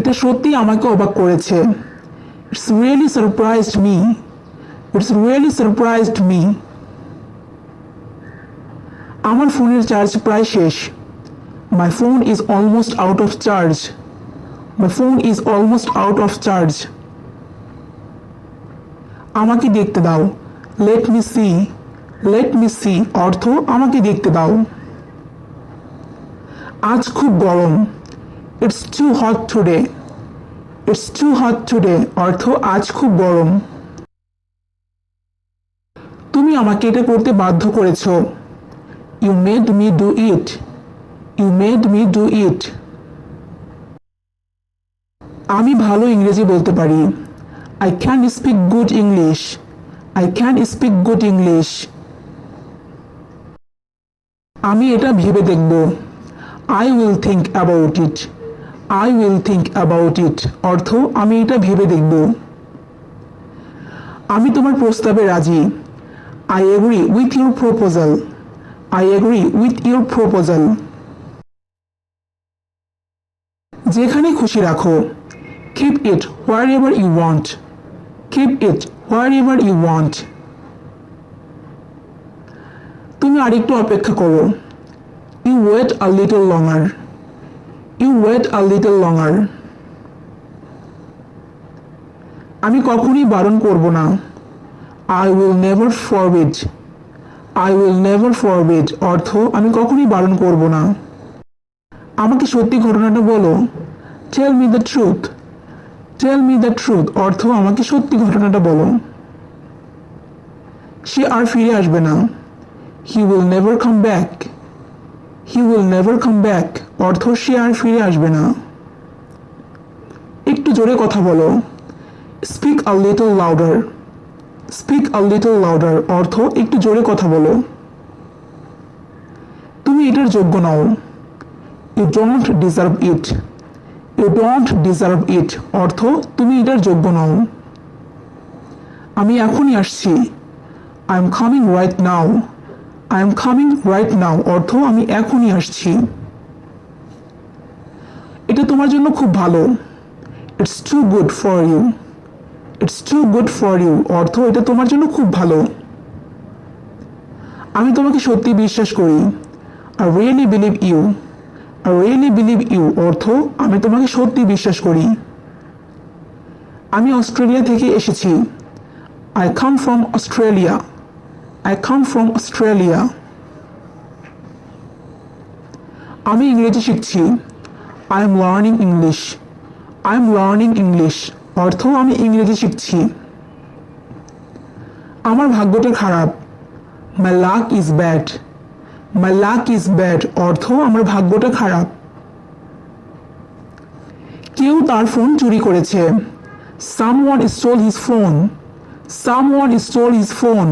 এটা সত্যি আমাকে অবাক করেছে। It's really surprised me it's really surprised me আমার ফোনের চার্জ প্রায় শেষ। My phone is almost out of charge my phone is almost out of charge আমাকে দেখতে দাও। Let me see let me see অর্থ, আমাকে দেখতে দাও। আজ খুব গরম। It's too hot today it's too hot today অর্থ আজ খুব গরম। তুমি আমাকে এটা করতে বাধ্য করেছ। You made me do it you made me do it আমি ভালো ইংরেজি বলতে পারি। I can speak good English I can speak good English আমি এটা ভেবে দেখব। I will think about it I will think about it অর্থ, আমি এটা ভেবে দেখব। আমি তোমার প্রস্তাবে রাজি। I agree with your proposal I agree with your proposal যেখানে খুশি রাখো। Keep it wherever you want keep it wherever you want তুমি আরেকটু অপেক্ষা করো। You wait a little longer you wait a little longer আমি কখনই বারণ করব না। I will never forbid I will never forbid অর্থ, আমি কখনই বারণ করব না। আমাকে সত্যি ঘটনাটা বলো। Tell me the truth tell me the truth অর্থ, আমাকে সত্যি ঘটনাটা বলো। সে আর ফিরে আসবে না। He will never come back he will never come back অর্থ সে আর ফিরে আসবে না। একটু জোরে কথা বলো। Speak a little louder speak a little louder অর্থ একটু জোরে কথা বলো। তুমি এটার যোগ্য নও। You don't deserve it you don't deserve it অর্থ তুমি এটার যোগ্য নও। আমি এখনই আসছি। I'm coming right now I'm coming right now অর্থ আমি এখনই আসছি। এটা তোমার জন্য খুব ভালো। It's too good for you it's too good for you অর্থ এটা তোমার জন্য খুব ভালো। আমি তোমাকে সত্যি বিশ্বাস করি। I really believe you I really believe you অর্থ, আমি তোমাকে সত্যি বিশ্বাস করি। আমি অস্ট্রেলিয়া থেকে এসেছি। I come from Australia I come from Australia আমি ইংরেজি শিখছি। I'm learning English I'm learning English অর্থ আমি ইংরেজি শিখছি। আমার ভাগ্যটা খারাপ। My luck is bad my luck is bad অর্থ আমার ভাগ্যটা খারাপ। কেউ তার ফোন চুরি করেছে। Someone stole his phone someone stole his phone